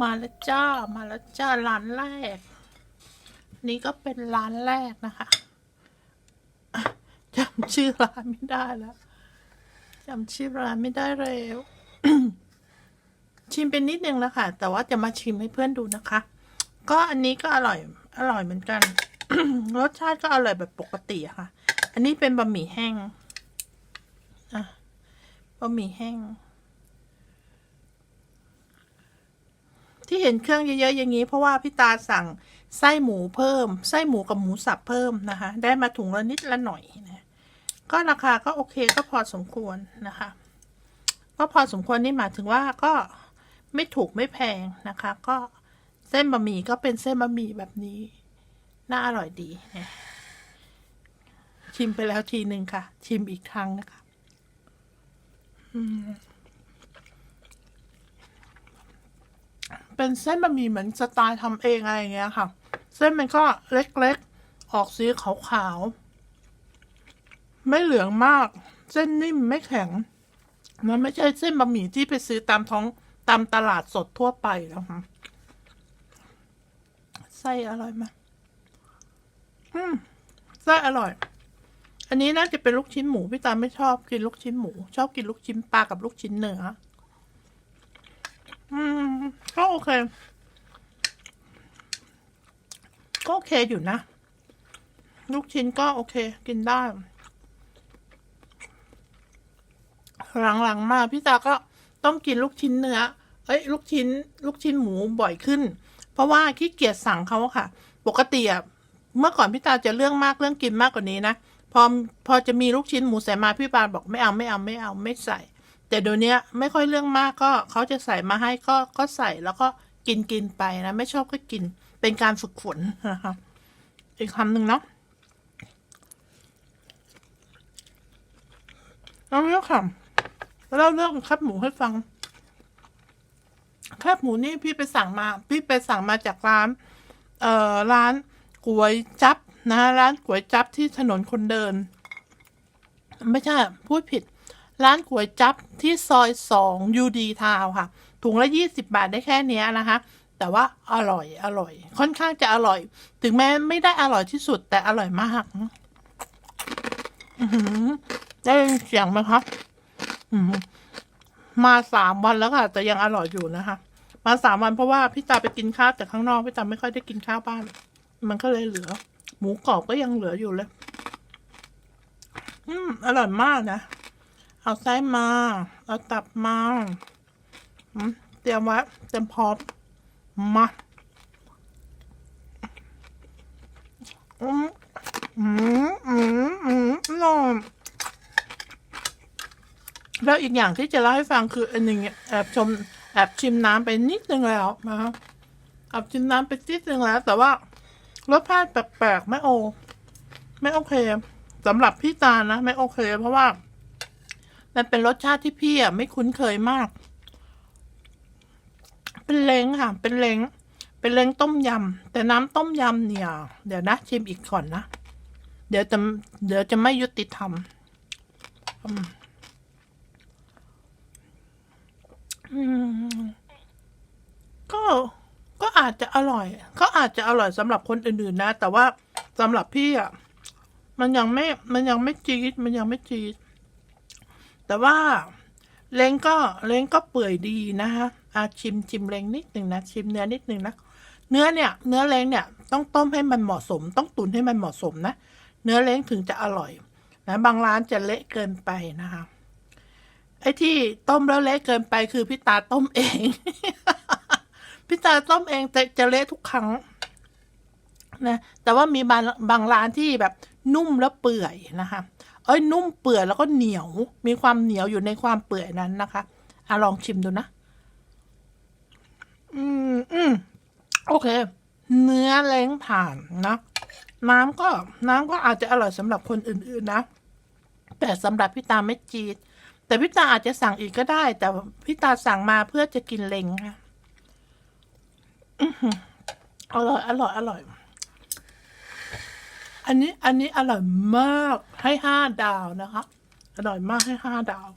มาแล้วจ้า มาแล้วจ้า ร้านแรก นี่ก็เป็นร้านแรกนะคะจำชื่อร้านไม่ได้แล้วจำชื่อร้านไม่ได้แล้วชิมเป็นนิดนึงแล้วค่ะ แต่ว่าจะมาชิมให้เพื่อนดูนะคะ ก็อันนี้ก็อร่อย อร่อยเหมือนกัน รสชาติก็อร่อยแบบปกติค่ะ อันนี้เป็นบะหมี่แห้ง อะ บะหมี่แห้ง ที่เห็นเครื่องเยอะๆอย่างนี้ เพราะว่าพี่ตาสั่งไส้หมูเพิ่ม ไส้หมูกับหมูสับเพิ่มนะคะ ได้มาถุงละนิดละหน่อยนะก็ราคาก็โอเคก็พอสมควรนะคะ ก็พอสมควรนี่หมายถึงว่าก็ไม่ถูกไม่แพงนะคะ ก็เส้นบะหมี่ก็เป็นเส้นบะหมี่แบบนี้ น่าอร่อยดีนะชิมไปแล้วทีหนึ่งค่ะ ชิมอีกครั้งนะคะ อืม เป็นเส้นบะหมี่เหมือนสไตล์ทำเองอะไรอย่างเงี้ยค่ะ เส้นมันก็เล็กๆ ออกสีขาวๆ ไม่เหลืองมาก เส้นนิ่มไม่แข็ง มันไม่ใช่เส้นบะหมี่ที่ไปซื้อตามท้องตามตลาดสดทั่วไปแล้วค่ะไส้อร่อยมากอืมไส้อร่อย อันนี้น่าจะเป็นลูกชิ้นหมูพี่ตาไม่ชอบกินลูกชิ้นหมู ชอบกินลูกชิ้นปลากับลูกชิ้นเนื้อ ก็โอเค ก็โอเคอยู่นะ ลูกชิ้นก็โอเค กินได้ หลังๆมาพี่ตาก็ต้องกินลูกชิ้นเนื้อ เอ้ย ลูกชิ้น ลูกชิ้นหมูบ่อยขึ้น เพราะว่าขี้เกียจสั่งเขาอะค่ะ ปกติอะเมื่อก่อนพี่ตาจะเรื่องมากเรื่องกินมากกว่านี้นะ พอพอจะมีลูกชิ้นหมูใส่มาพี่ปานบอกไม่เอาไม่เอาไม่เอาไม่ใส่ แต่เดี๋ยวนี้ไม่ค่อยเรื่องมากก็เขาจะใส่มาให้ก็ก็ใส่แล้วก็กินกินไปนะ ไม่ชอบก็กินเป็นการฝึกฝนนะคะอีกคำหนึ่งเนาะแล้วเรื่องค่ะเล่าเรื่องแคบหมูให้ฟังแคบหมูนี่พี่ไปสั่งมา พี่ไปสั่งมาจากร้าน เอ่อร้านก๋วยจับนะร้านก๋วยจับที่ถนนคนเดิน ไม่ใช่พูดผิด ร้านก๋วยจับที่ซอยสองยูดีทาวค่ะ ถุงละยี่สิบาทได้แค่เนี้ยนะคะ แต่ว่าอร่อยอร่อย ค่อนข้างจะอร่อย ถึงแม้ไม่ได้อร่อยที่สุดแต่อร่อยมากได้ยินเสียงไหมคะมาสามวันแล้วค่ะ แต่ยังอร่อยอยู่นะคะ มาสามวันเพราะว่าพี่ตาไปกินข้าวแต่ข้างนอกพี่ตาไม่ค่อยได้กินข้าวบ้าน มันก็เลยเหลือ หมูกรอบก็ยังเหลืออยู่เลย อืม อร่อยมากนะ เอาไส้มา เอาตับมาเตรียมไว้เตรียมพร้อม มาอืมอืมอืมอืมอร่อยแล้วอีกอย่างที่จะเล่าให้ฟังคืออันหนึ่งแอบชมแอบชิมน้ำไปนิดนึงแล้วนะครับแอบชิมน้ำไปนิดนึงแล้ว แต่ว่ารสชาติแปลกๆไม่โอ ไม่โอเคสำหรับพี่ตานะ ไม่โอเค เพราะว่า มันเป็นรสชาติที่พี่อะไม่คุ้นเคยมาก เป็นเล้งค่ะ เป็นเล้ง เป็นเล้งต้มยำ แต่น้ำต้มยำเนี่ย เดี๋ยวนะชิมอีกก่อนนะ เดี๋ยวจะ เดี๋ยวจะไม่ยุติธรรม อืม ก็ก็อาจจะอร่อย ก็อาจจะอร่อยสำหรับคนอื่นๆนะ แต่ว่าสำหรับพี่อะ มันยังไม่ มันยังไม่จี๊ด มันยังไม่จี๊ด แต่ว่าเล้งก็เล้งก็เปื่อยดีนะคะอาชิมชิมเล้งนิดหนึ่งนะชิมเนื้อนิดหนึ่งนะเนื้อเนี่ย เนื้อเล้งเนี่ยต้องต้มให้มันเหมาะสม ต้องตุ๋นให้มันเหมาะสมนะ เนื้อเล้งถึงจะอร่อยนะบางร้านจะเละเกินไปนะคะไอ้ที่ต้มแล้วเละเกินไปคือพี่ตาต้มเองพี่ตาต้มเองแต่จะเละทุกครั้งนะแต่ว่ามีบางบางร้านที่แบบนุ่มแล้วเปื่อยนะคะ เอ้ยนุ่มเปื่อยแล้วก็เหนียว มีความเหนียวอยู่ในความเปื่อยนั้นนะคะอะลองชิมดูนะ อืมอืมโอเค เนื้อเล้งผ่านนะน้ำก็น้ำก็อาจจะอร่อยสำหรับคนอื่นๆนะ แต่สำหรับพี่ตาไม่จีดแต่พี่ตาอาจจะสั่งอีกก็ได้ แต่พี่ตาสั่งมาเพื่อจะกินเล้งค่ะอื้อหืออร่อยอร่อยอร่อย อันนี้อันนี้อร่อยมากให้ห้าดาวนะคะ อร่อยมากให้ห้าดาว